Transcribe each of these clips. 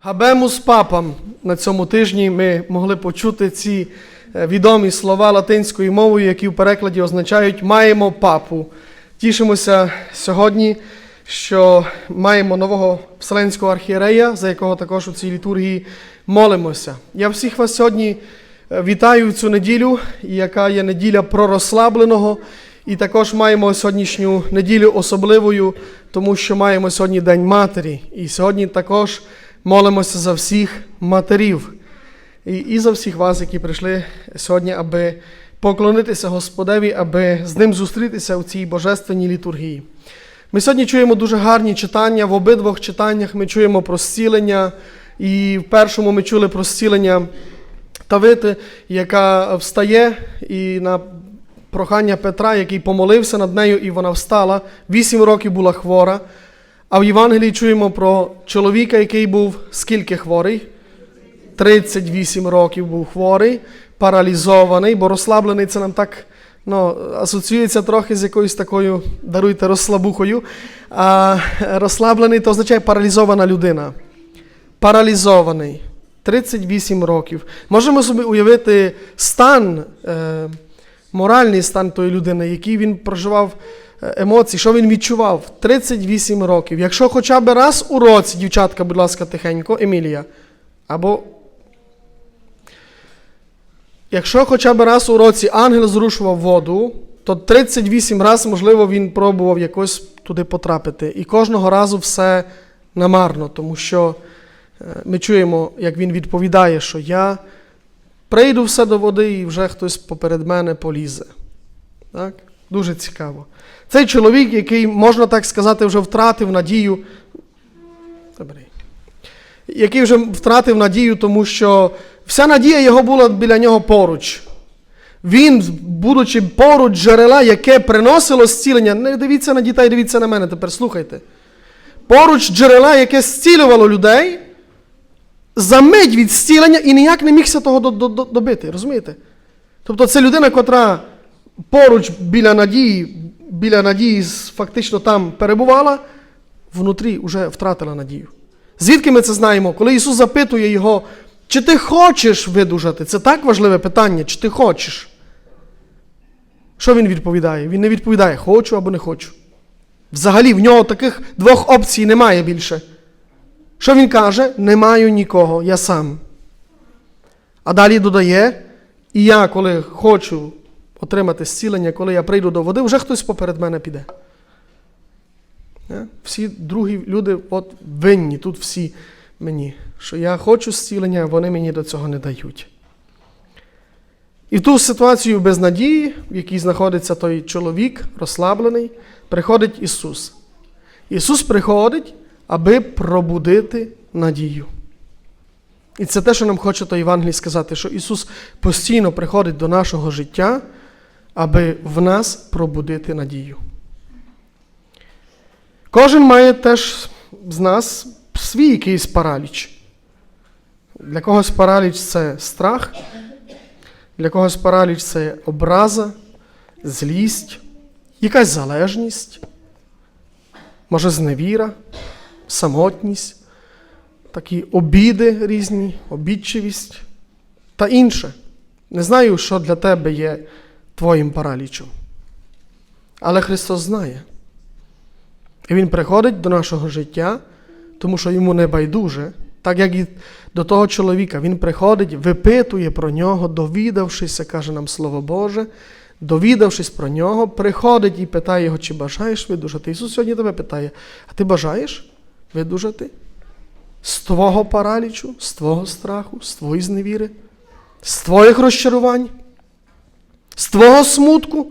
Габемус папам на цьому тижні ми могли почути ці е, відомі слова латинською мовою, які в перекладі означають маємо папу. Тішимося сьогодні, що маємо нового вселенського архієрея, за якого також у цій літургії молимося. Я всіх вас сьогодні е, вітаю в цю неділю, яка є неділя пророзслабленого. І також маємо сьогоднішню неділю особливою, тому що маємо сьогодні День Матері. І сьогодні також молимося за всіх матерів і, і за всіх вас, які прийшли сьогодні, аби поклонитися Господеві, аби з ним зустрітися у цій божественній літургії. Ми сьогодні чуємо дуже гарні читання. В обидвох читаннях ми чуємо про зцілення, і в першому ми чули про зцілення Тавити, яка встає і на прохання Петра, який помолився над нею, і вона встала. Вісім років була хвора. А в Євангелії чуємо про чоловіка, який був скільки хворий? 38 років був хворий, паралізований, бо розслаблений це нам так ну, асоціюється трохи з якоюсь такою, даруйте, розслабухою. А розслаблений то означає паралізована людина. Паралізований. 38 років. Можемо собі уявити стан, е, моральний стан тої людини, який він проживав е, емоції, що він відчував. 38 років. Якщо хоча б раз у році, дівчатка, будь ласка, тихенько, Емілія, або Якщо хоча б раз у році ангел зрушував воду, то 38 разів, можливо, він пробував якось туди потрапити. І кожного разу все намарно, тому що е, ми чуємо, як він відповідає, що я прийду все до води і вже хтось поперед мене полізе. Так? Дуже цікаво. Цей чоловік, який, можна так сказати, вже втратив надію. Який вже втратив надію, тому що вся надія його була біля нього поруч. Він, будучи поруч джерела, яке приносило зцілення, не дивіться на дітей, дивіться на мене, тепер слухайте. Поруч джерела, яке зцілювало людей, за мить від зцілення і ніяк не мігся того до- до- до- добити. Розумієте? Тобто це людина, котра поруч біля надії, біля надії фактично там перебувала, внутрі вже втратила надію. Звідки ми це знаємо? Коли Ісус запитує його, чи ти хочеш видужати? Це так важливе питання, чи ти хочеш? Що він відповідає? Він не відповідає, хочу або не хочу. Взагалі в нього таких двох опцій немає більше. Що він каже? Не маю нікого, я сам. А далі додає, і я, коли хочу отримати зцілення, коли я прийду до води, вже хтось поперед мене піде. Е? Всі другі люди от винні, тут всі мені, що я хочу зцілення, а вони мені до цього не дають. І в ту ситуацію без надії, в якій знаходиться той чоловік, розслаблений, приходить Ісус. Ісус приходить, аби пробудити надію. І це те, що нам хоче той Євангелій сказати, що Ісус постійно приходить до нашого життя, аби в нас пробудити надію. Кожен має теж з нас свій якийсь параліч. Для когось параліч це страх, для когось параліч це образа, злість, якась залежність, може зневіра, самотність, такі обіди різні, обідчивість та інше. Не знаю, що для тебе є твоїм паралічом. Але Христос знає. І Він приходить до нашого життя, тому що йому не байдуже, так як і до того чоловіка. Він приходить, випитує про нього, довідавшися, каже нам Слово Боже, довідавшись про нього, приходить і питає його, чи бажаєш видужати. Ісус сьогодні тебе питає, а ти бажаєш видужати? З твого паралічу, з твого страху, з твоєї зневіри, з твоїх розчарувань, з твого смутку.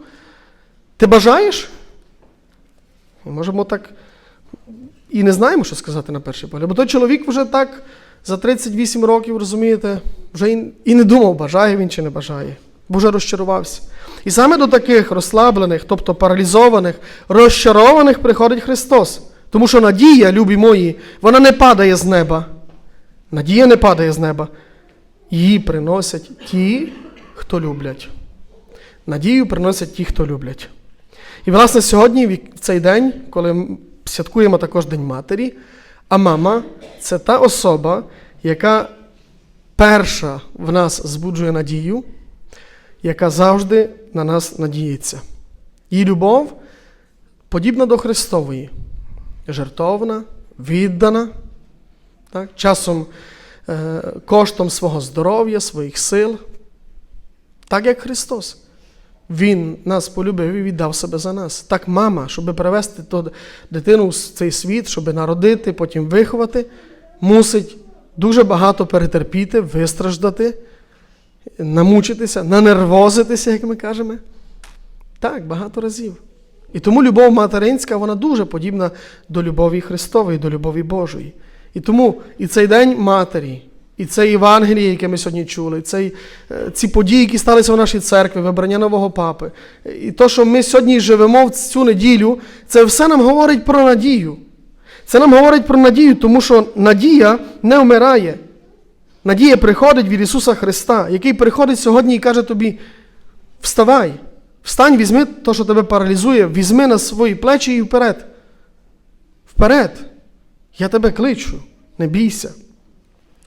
Ти бажаєш? Ми можемо так і не знаємо, що сказати на перший погляд. Бо той чоловік вже так за 38 років, розумієте, вже і, не думав, бажає він чи не бажає, бо вже розчарувався. І саме до таких розслаблених, тобто паралізованих, розчарованих приходить Христос. Тому що надія, любі мої, вона не падає з неба. Надія не падає з неба. Її приносять ті, хто люблять. Надію приносять ті, хто люблять. І, власне, сьогодні, в цей день, коли святкуємо також День Матері, А мама це та особа, яка перша в нас збуджує надію, яка завжди на нас надіється. Її любов подібна до Христової, жертовна, віддана, так? часом е, коштом свого здоров'я, своїх сил, так як Христос. Він нас полюбив і віддав себе за нас. Так мама, щоб привести ту дитину в цей світ, щоб народити, потім виховати, мусить дуже багато перетерпіти, вистраждати, намучитися, нанервозитися, як ми кажемо. Так, багато разів. І тому любов материнська, вона дуже подібна до любові Христової, до любові Божої. І тому і цей день матері, і це Євангеліє, яке ми сьогодні чули, цей, е, ці події, які сталися в нашій церкві, вибрання нового папи, і то, що ми сьогодні живемо в цю неділю, це все нам говорить про надію. Це нам говорить про надію, тому що надія не вмирає. Надія приходить від Ісуса Христа, який приходить сьогодні і каже тобі: вставай, встань, візьми те, що тебе паралізує, візьми на свої плечі і вперед. Вперед. Я тебе кличу, не бійся.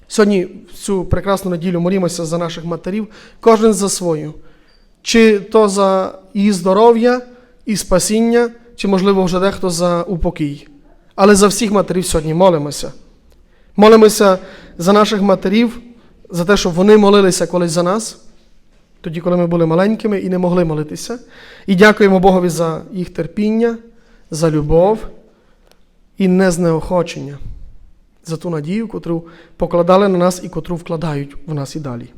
Сьогодні, в цю прекрасну неділю, молімося за наших матерів, кожен за свою. Чи то за її здоров'я і спасіння, чи, можливо, вже дехто за упокій. Але за всіх матерів сьогодні молимося. Молимося за наших матерів, за те, щоб вони молилися колись за нас, тоді, коли ми були маленькими і не могли молитися. І дякуємо Богові за їх терпіння, за любов і незнеохочення, за ту надію, котру покладали на нас і котру вкладають в нас і далі.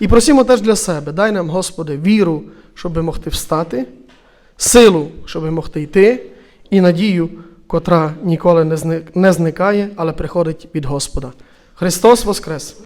І просимо теж для себе, дай нам, Господи, віру, щоб могти встати, силу, щоб могти йти, і надію, котра ніколи не зникає, але приходить від Господа. Христос Воскрес!